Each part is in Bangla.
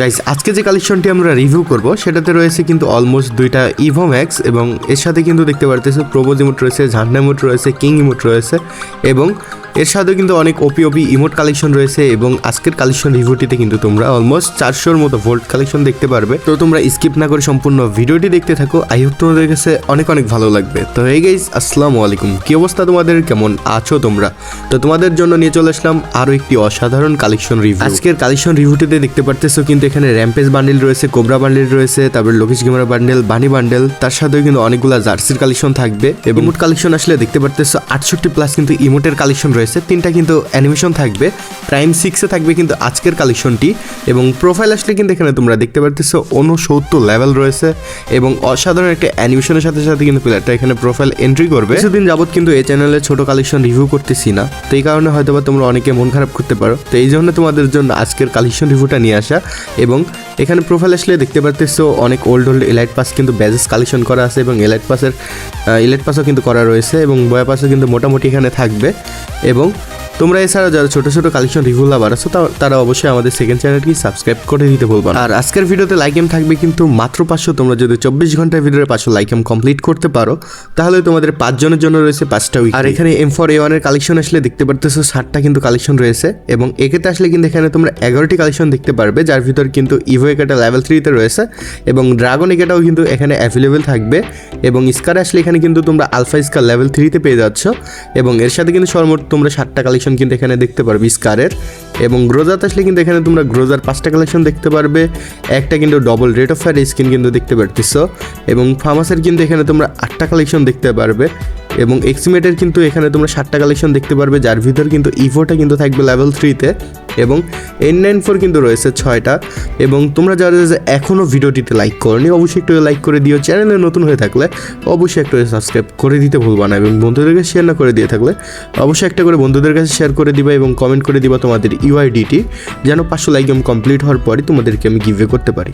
গাইস আজকে যে কালেকশনটি আমরা রিভিউ করব, সেটাতে রয়েছে কিন্তু অলমোস্ট দুইটা ইভো ম্যাক্স এবং এর সাথে কিন্তু দেখতে পারতেছে প্রোবোজ ইমোট রয়েছে ঝান্ডা ইমোট রয়েছে কিং ইমোট রয়েছে এবং এর সাথে কিন্তু অনেক ওপি ওপি ইমোট কালেকশন রয়েছে এবং আজকের কালেকশন রিভিউটিতে কিন্তু তোমরা অলমোস্ট চারশোর মতো ভোল্ট কালেকশন দেখতে পারবে। তো তোমরা স্কিপ না করে সম্পূর্ণ ভিডিওটি দেখতে থাকো। আই হোপ তোমাদের কাছে অনেক অনেক ভালো লাগবে। তো এই গাইস আসসালামু আলাইকুম। কি অবস্থা তোমাদের? কেমন আছো তোমরা? তো তোমাদের জন্য নিয়ে চলে আসলাম আরও একটি অসাধারণ কালেকশন রিভিউ আজকের কালেকশন রিভিউটিতে দেখতে পারতেছো কিন্তু এখানে র্যাম্পেজ বান্ডেল রয়েছে কোবরা বান্ডেল রয়েছে, তারপর Lokesh gamer bundle bunny bundle তার সাথেও কিন্তু অনেকগুলো জার্সির কালেকশন থাকবে। এবং ইমোট কালেকশন আসলে দেখতে পারতেছো আটষট্টি প্লাস কিন্তু ইমোটের কালেকশন রয়েছে। তিনটা কিন্তু অ্যানিমেশন থাকবে। প্রাইম সিক্সে থাকবে কিন্তু আজকের কালেকশনটি এবং প্রোফাইল আসলে কিন্তু এখানে তোমরা দেখতে পারতেছো উনসত্তর লেভেল রয়েছে এবং অসাধারণ একটা অ্যানিমেশনের সাথে সাথে কিন্তু প্লেয়ারটা এখানে প্রোফাইল এন্ট্রি করবে। কিছুদিন যাবত কিন্তু এই চ্যানেলে ছোট কালেকশন রিভিউ করতেছি না, তো এই কারণে হয়তো বা তোমরা অনেকে মন খারাপ করতে পারো। তো এই জন্য তোমাদের জন্য আজকের কালেকশন রিভিউটা নিয়ে আসা এবং এখানে প্রোফাইল আসলে দেখতে পারতেছো অনেক ওল্ড ওল্ড এলাইট পাস কিন্তু ব্যাজেস কালেকশন করা আছে এবং এলাইট পাসের এলাইট পাসও কিন্তু করা রয়েছে এবং বয়া পাসও কিন্তু মোটামুটি এখানে থাকবে এবং তোমরা এছাড়া যারা ছোট ছোট কালেকশন রিভিউ লাভার আছো তারা অবশ্যই আমাদের সেকেন্ড চ্যানেলটি সাবস্ক্রাইব করে দিতে বলব। আর আজকের ভিডিওতে লাইক এম থাকবে কিন্তু মাত্র পাঁচশো। তোমরা যদি চব্বিশ ঘণ্টার ভিডিওর পাঁচশো লাইক এম কমপ্লিট করতে পারো, তাহলে তোমাদের পাঁচজনের জন্য রয়েছে পাঁচটা উইক আর এখানে এম ফর এ ওয়ানের কালেকশন আসলে দেখতে পারতেছো, ষাটটা কিন্তু কালেকশন রয়েছে। এবং একেতে আসলে কিন্তু এখানে তোমরা এগারোটি কালেকশন দেখতে পারবে, যার ভিতর কিন্তু ইভো একেটা লেভেল থ্রিতে রয়েছে, এবং ড্রাগন একেটাও কিন্তু এখানে অ্যাভেলেবেল থাকবে। এবং স্কার আসলে এখানে কিন্তু তোমরা আলফা স্কার লেভেল থ্রিতে পেয়ে যাচ্ছ, এবং এর সাথে কিন্তু সর্বমোট তোমরা ষাটটা কালেকশন কিন্তু এখানে দেখতে পারবি স্কারের এবং গ্রোজাত আসলে কিন্তু এখানে তোমরা গ্রোজার পাঁচটা কালেকশন দেখতে পারবে। একটা কিন্তু double rate of fire skin কিন্তু দেখতে পারতেছো। এবং ফার্মাসের কিন্তু এখানে তোমরা আটটা কালেকশন দেখতে পারবে। এবং এক্সিমেটের কিন্তু এখানে তোমরা সাতটা কালেকশন দেখতে পারবে, যার ভিতর কিন্তু ইভোটা কিন্তু থাকবে লেভেল থ্রিতে এবং এন নাইন ফোর কিন্তু রয়েছে ছয়টা। এবং তোমরা যারা যারা এখনও ভিডিওটিতে লাইক করনি, অবশ্যই একটু লাইক করে দিও। চ্যানেলে নতুন হয়ে থাকলে অবশ্যই একটু সাবস্ক্রাইব করে দিতে ভুলবা না। এবং বন্ধুদেরকে শেয়ার না করে দিয়ে থাকলে অবশ্যই একটা করে বন্ধুদের কাছে শেয়ার করে দিবা এবং কমেন্ট করে দিবা তোমাদের ইউআইডিটি যেন পাঁচশো লাইক গেম কমপ্লিট হওয়ার পরে তোমাদেরকে আমি গিভে করতে পারি।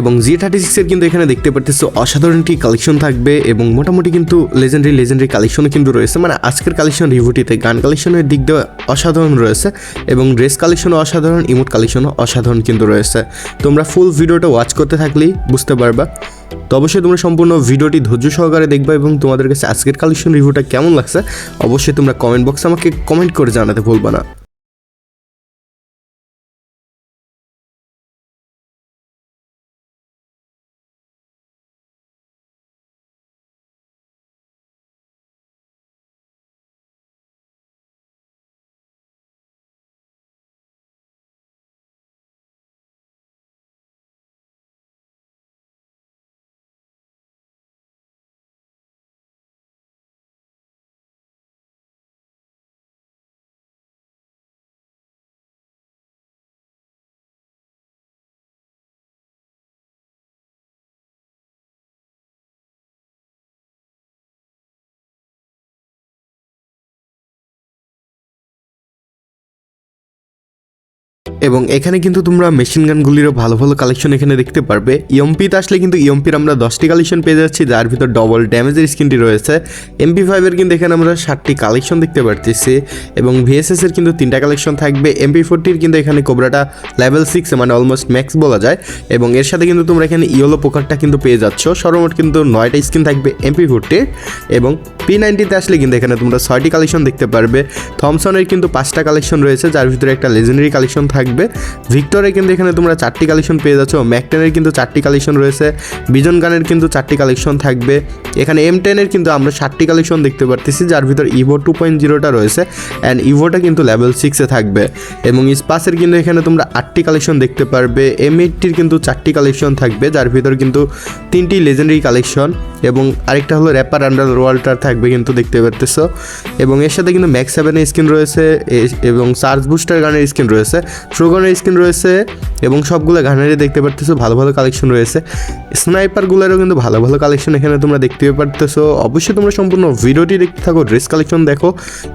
এবং জি থার্টি সিক্সের কিন্তু এখানে দেখতে পারতেছো অসাধারণ একটি কালেকশন থাকবে এবং মোটামুটি কিন্তু লেজেন্ডারি লেজেন্ডারি কালেকশনও কিন্তু রয়েছে। মানে আজকের কালেকশন রিভিউটিতে গান কালেকশনের দিক দিয়ে অসাধারণ রয়েছে এবং ড্রেস কালেকশনও অসাধারণ ইমোট কালেকশনও অসাধারণ কিন্তু রয়েছে। তোমরা ফুল ভিডিওটা ওয়াচ করতে থাকলেই বুঝতে পারবা। তো অবশ্যই তোমরা সম্পূর্ণ ভিডিওটি ধৈর্য সহকারে দেখবা এবং তোমাদের কাছে আজকের কালেকশন রিভিউটা কেমন লাগছে, অবশ্যই তোমরা কমেন্ট বক্সে আমাকে কমেন্ট করে জানাতে ভুলবা না। এবং এখানে কিন্তু তোমরা মেশিন গানগুলিরও ভালো ভালো কালেকশন এখানে দেখতে পারবে। ইএমপিতে আসলে কিন্তু ইএমপির আমরা দশটি কালেকশন পেয়ে যাচ্ছি, যার ভিতর ডবল ড্যামেজের স্কিনটি রয়েছে। এমপি ফাইভের কিন্তু এখানে আমরা ষাটটি কালেকশন দেখতে পারতেছি এবং ভিএসএস এর কিন্তু তিনটা কালেকশন থাকবে। এমপি ফোরটির কিন্তু এখানে কোবরাটা লেভেল সিক্স মানে অলমোস্ট ম্যাক্স বলা যায় এবং এর সাথে কিন্তু তোমরা এখানে ইয়েলো পোকারটা কিন্তু পেয়ে যাচ্ছ। সর্বমোট কিন্তু নয়টা স্কিন থাকবে এমপি ফোরটির এবং পি নাইনটিতে আসলে কিন্তু এখানে তোমরা ছয়টি কালেকশন দেখতে পারবে। থমসনের কিন্তু পাঁচটা কালেকশন রয়েছে, যার ভিতরে একটা লেজেন্ডারি কালেকশন থাকবে। ভিক্টরে কিন্তু এখানে তোমরা চারটি কালেকশন পেয়ে যাচ্ছ। ম্যাকটেনের কিন্তু চারটি কালেকশন রয়েছে। বিজন গানের কিন্তু চারটি কালেকশন থাকবে। এখানে এম টেনের কিন্তু আমরা ষাটটি কালেকশন দেখতে পারতেছি, যার ভিতর ইভো টু পয়েন্ট জিরোটা রয়েছে অ্যান্ড ইভোটা কিন্তু লেভেল সিক্সে থাকবে। এবং স্পাসের কিন্তু এখানে তোমরা আটটি কালেকশন দেখতে পারবে। এম এইটটির কিন্তু চারটি কালেকশন থাকবে, যার ভিতর কিন্তু তিনটি লেজেন্ডারি কালেকশন এবং আরেকটা হলো র্যাপার আন্ডার ওয়ার্ল্ডটার থাকবে কিন্তু দেখতে পারতেছো। এবং এর সাথে কিন্তু ম্যাক্স সেভেনের স্কিন রয়েছে এবং চার্জ বুস্টার গানের স্কিন রয়েছে। ফ্রোগনের স্কিন রয়েছে এবং সবগুলো গানেরই দেখতে পারতেছো, ভালো ভালো কালেকশন রয়েছে। স্নাইপারগুলোরও কিন্তু ভালো ভালো কালেকশন এখানে তোমরা দেখতে পারতেছো। অবশ্যই তোমরা সম্পূর্ণ ভিডিওটি দেখতে থাকো ড্রেস কালেকশন দেখো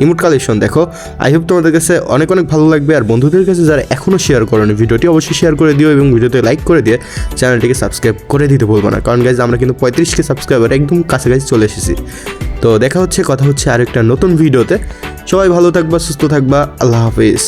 ইমোট কালেকশন দেখো। আই হোপ তোমাদের কাছে অনেক অনেক ভালো লাগবে। আর বন্ধুদের কাছে যারা এখনও শেয়ার করেনি ভিডিওটি, অবশ্যই শেয়ার করে দিও এবং ভিডিওতে লাইক করে দিয়ে চ্যানেলটিকে সাবস্ক্রাইব করে দিতে বলব না। কারণ গাইজ আমরা কিন্তু পঁয়ত্রিশকে সাবস্ক্রাইবার একদম কাছাকাছি চলে এসেছি। তো দেখা হচ্ছে, কথা হচ্ছে আরেকটা নতুন ভিডিওতে। সবাই ভালো থাকবা, সুস্থ থাকবা। আল্লাহ হাফিজ।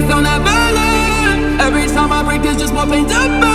gets on that balance. Every time I break, there's just more pain to burn.